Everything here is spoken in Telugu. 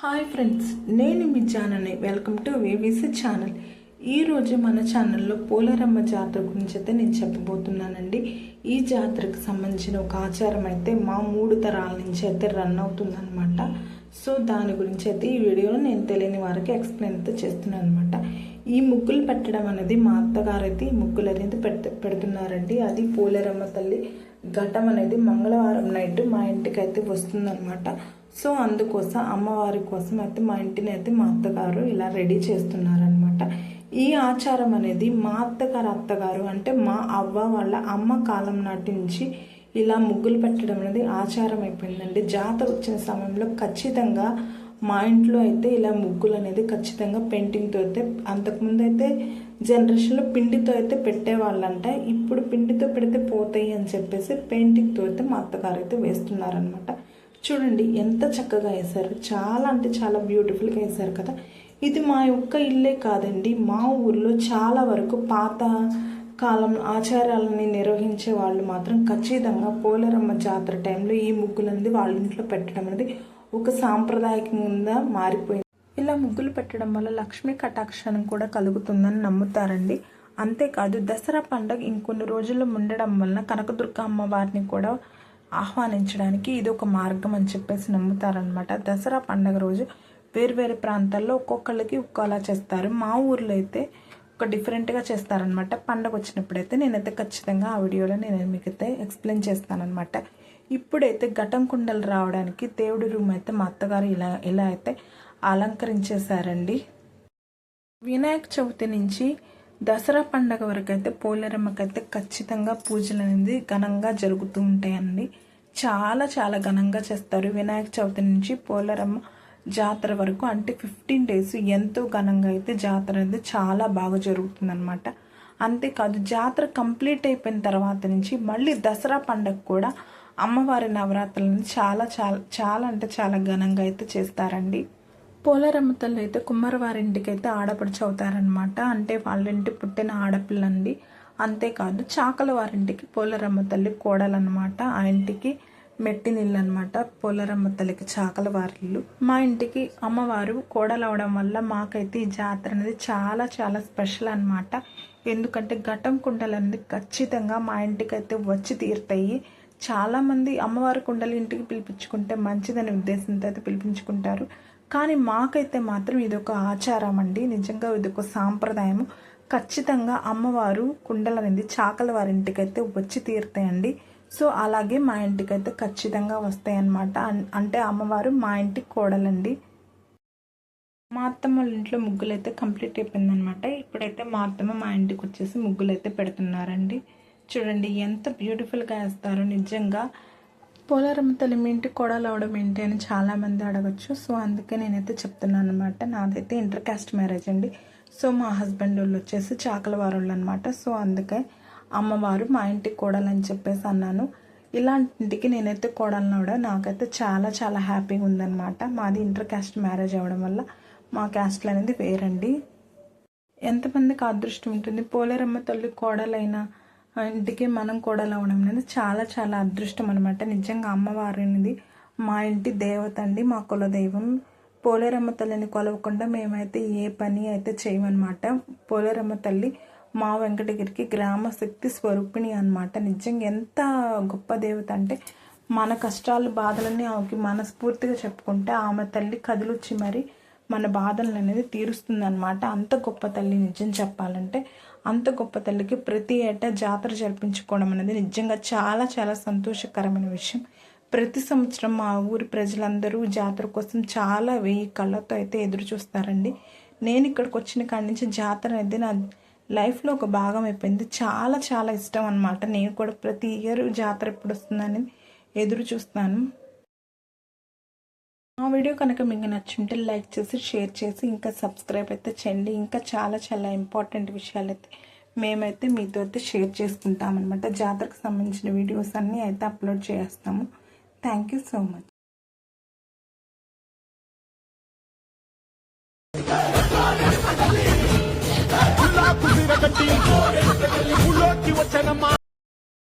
హాయ్ ఫ్రెండ్స్ నేను మీ Janani. Welcome to VVC channel. ఈరోజు మన ఛానల్లో పోలేరమ్మ జాతర గురించి అయితే నేను చెప్పబోతున్నానండి. ఈ జాతరకు సంబంధించిన ఒక ఆచారం అయితే మా మూడు తరాల నుంచి అయితే రన్ అవుతుందన్నమాట. సో దాని గురించి అయితే ఈ వీడియోలో నేను తెలియని వారికి ఎక్స్ప్లెయిన్ అయితే చేస్తున్నాను అనమాట ఈ ముగ్గులు పెట్టడం అనేది మా అత్తగారు అయితే ఈ ముగ్గులు అనేది పెడుతు పెడుతున్నారండి. అది పోలేరమ్మ తల్లి ఘటం అనేది మంగళవారం నైట్ మా ఇంటికి అయితే వస్తుందన్నమాట. సో అందుకోసం అమ్మవారి కోసం అయితే మా ఇంటిని అయితే మా అత్తగారు ఇలా రెడీ చేస్తున్నారనమాట ఈ ఆచారం అనేది మా అత్తగారు అత్తగారు అంటే మా అవ్వ వాళ్ళ అమ్మ కాలం నాటి నుంచి ఇలా ముగ్గులు పెట్టడం అనేది ఆచారం అయిపోయిందండి. జాతర వచ్చిన సమయంలో ఖచ్చితంగా మా ఇంట్లో అయితే ఇలా ముగ్గులు అనేది ఖచ్చితంగా పెయింటింగ్తో అయితే అంతకుముందు అయితే జనరేషన్లో పిండితో అయితే పెట్టేవాళ్ళంట. ఇప్పుడు పిండితో పెడితే పోతాయి అని చెప్పేసి పెయింటింగ్తో అయితే మా అత్తగారు అయితే వేస్తున్నారనమాట చూడండి ఎంత చక్కగా వేశారు. చాలా అంటే చాలా బ్యూటిఫుల్గా వేశారు కదా. ఇది మా యొక్క ఇల్లే కాదండి. మా ఊర్లో చాలా వరకు పాత కాలం ఆచారాలని నిర్వహించే వాళ్ళు మాత్రం ఖచ్చితంగా పోలేరమ్మ జాతర టైంలో ఈ ముగ్గులన్నీ వాళ్ళ ఇంట్లో పెట్టడం అనేది ఒక సాంప్రదాయకంగా మారిపోయింది. ఇలా ముగ్గులు పెట్టడం వల్ల లక్ష్మీ కటాక్షణం కూడా కలుగుతుందని నమ్ముతారండి. అంతేకాదు దసరా పండుగ ఇంకొన్ని రోజుల్లో ఉండడం వలన కనకదుర్గ అమ్మవారిని కూడా ఆహ్వానించడానికి ఇది ఒక మార్గం అని చెప్పేసి నమ్ముతారనమాట దసరా పండగ రోజు వేరు ప్రాంతాల్లో ఒక్కొక్కళ్ళకి ఒక్కోలా చేస్తారు. మా ఊర్లో అయితే ఒక డిఫరెంట్గా చేస్తారనమాట పండగ వచ్చినప్పుడైతే నేనైతే ఖచ్చితంగా ఆ వీడియోలో నేను మీకైతే ఎక్స్ప్లెయిన్ చేస్తానమాట ఇప్పుడైతే ఘటం కుండలు రావడానికి దేవుడి రూమ్ అయితే మా అత్తగారు ఇలా ఇలా అయితే అలంకరించేశారండి. వినాయక చవితి నుంచి దసరా పండగ వరకు అయితే పోలేరమ్మకైతే ఖచ్చితంగా పూజలు అనేది ఘనంగా జరుగుతూ ఉంటాయండి. చాలా చాలా ఘనంగా చేస్తారు వినాయక చవితి నుంచి పోలేరమ్మ. జాతర వరకు అంటే ఫిఫ్టీన్ డేస్ ఎంతో ఘనంగా అయితే జాతర అనేది చాలా బాగా జరుగుతుందన్నమాట. అంతేకాదు జాతర కంప్లీట్ అయిపోయిన తర్వాత నుంచి మళ్ళీ దసరా పండగ కూడా అమ్మవారి నవరాత్రులను చాలా చాలా చాలా అంటే చాలా ఘనంగా అయితే చేస్తారండి. పోలారమ్మ తల్లి అయితే కుమ్మరవారింటికి అయితే ఆడపడుచు అవుతారనమాట అంటే వాళ్ళ ఇంటి పుట్టిన ఆడపిల్లండి. అంతేకాదు చాకల వారింటికి పోలేరమ్మ తల్లి కోడలన్నమాట. ఆ ఇంటికి మెట్టి నీళ్ళు అనమాట పోలరమ్మ తల్లికి చాకల వారిల్లు. మా ఇంటికి అమ్మవారు కోడలవడం వల్ల మాకైతే ఈ జాతర అనేది చాలా చాలా స్పెషల్ అనమాట ఎందుకంటే ఘటం కుండలు అనేది ఖచ్చితంగా మా ఇంటికి అయితే వచ్చి తీరుతాయి. చాలామంది అమ్మవారి కుండలు ఇంటికి పిలిపించుకుంటే మంచిదనే ఉద్దేశంతో అయితే పిలిపించుకుంటారు. కానీ మాకైతే మాత్రం ఇది ఒక ఆచారం అండి. నిజంగా ఇది ఒక సాంప్రదాయము. ఖచ్చితంగా అమ్మవారు కుండలు అనేది చాకల వారింటికైతే వచ్చి తీరుతాయండి. సో అలాగే మా ఇంటికైతే ఖచ్చితంగా వస్తాయన్నమాట. అంటే అమ్మవారు మా ఇంటికి కోడలండి. మా అత్తమ్మ వాళ్ళ ఇంట్లో ముగ్గులు అయితే కంప్లీట్ అయిపోయిందనమాట ఇప్పుడైతే మా అత్తమ్మ మా ఇంటికి వచ్చేసి ముగ్గులు అయితే పెడుతున్నారండి. చూడండి ఎంత బ్యూటిఫుల్గా వేస్తారో నిజంగా. పోలారమ్మ తల్లి మీ ఇంటి కోడలు అవడం ఏంటి అని చాలామంది అడగచ్చు. సో అందుకే నేనైతే చెప్తున్నాను అనమాట నాదైతే ఇంటర్ క్యాస్ట్ మ్యారేజ్ అండి. సో మా హస్బెండ్ వాళ్ళు వచ్చేసి చాకల వారు అనమాట సో అందుకే అమ్మవారు మా ఇంటికి కోడలని చెప్పేసి అన్నాను. ఇలాంటి ఇంటికి నేనైతే కోడలను కూడా నాకైతే చాలా చాలా హ్యాపీగా ఉందన్నమాట. మాది ఇంటర్ క్యాస్ట్ మ్యారేజ్ అవ్వడం వల్ల మా క్యాస్ట్లు అనేది వేరండి. ఎంతమందికి అదృష్టం ఉంటుంది? పోలేరమ్మ తల్లి కోడలైన ఇంటికి మనం కోడలు అవడం అనేది చాలా చాలా అదృష్టం అనమాట నిజంగా అమ్మవారి అనేది మా ఇంటి దేవత అండి మా కులదైవం. పోలేరమ్మ తల్లిని కొలవకుండా మేమైతే ఏ పని అయితే చేయమన్నమాట. పోలేరమ్మ తల్లి మా వెంకటగిరికి గ్రామ శక్తి స్వరూపిణి అనమాట నిజంగా ఎంత గొప్ప దేవత అంటే మన కష్టాలు బాధలన్నీ ఆమెకి మనస్ఫూర్తిగా చెప్పుకుంటే ఆమె తల్లి కదిలొచ్చి మరి మన బాధలను అనేది తీరుస్తుందన్నమాట. అంత గొప్ప తల్లి నిజం చెప్పాలంటే అంత గొప్ప తల్లికి ప్రతి ఏటా జాతర జరిపించుకోవడం అనేది నిజంగా చాలా చాలా సంతోషకరమైన విషయం. ప్రతి సంవత్సరం మా ఊరి ప్రజలందరూ జాతర కోసం చాలా వెయ్యి కళ్ళతో అయితే ఎదురు చూస్తారండి. నేను ఇక్కడికి వచ్చిన కాడి నుంచి జాతర అనేది నా లైఫ్లో ఒక భాగం అయిపోయింది. చాలా చాలా ఇష్టం అనమాట నేను కూడా ప్రతి ఇయర్ జాతర ఎప్పుడు వస్తుందని ఎదురు చూస్తాను. ఆ వీడియో కనుక మీకు నచ్చుంటే లైక్ చేసి షేర్ చేసి ఇంకా సబ్స్క్రైబ్ అయితే చేయండి. ఇంకా చాలా చాలా ఇంపార్టెంట్ విషయాలు అయితే మేమైతే మీతో అయితే షేర్ చేసుకుంటాం అనమాట జాతరకు సంబంధించిన వీడియోస్ అన్నీ అయితే అప్లోడ్ చేస్తాము. Thank you so much. వచ్చనమ్మా.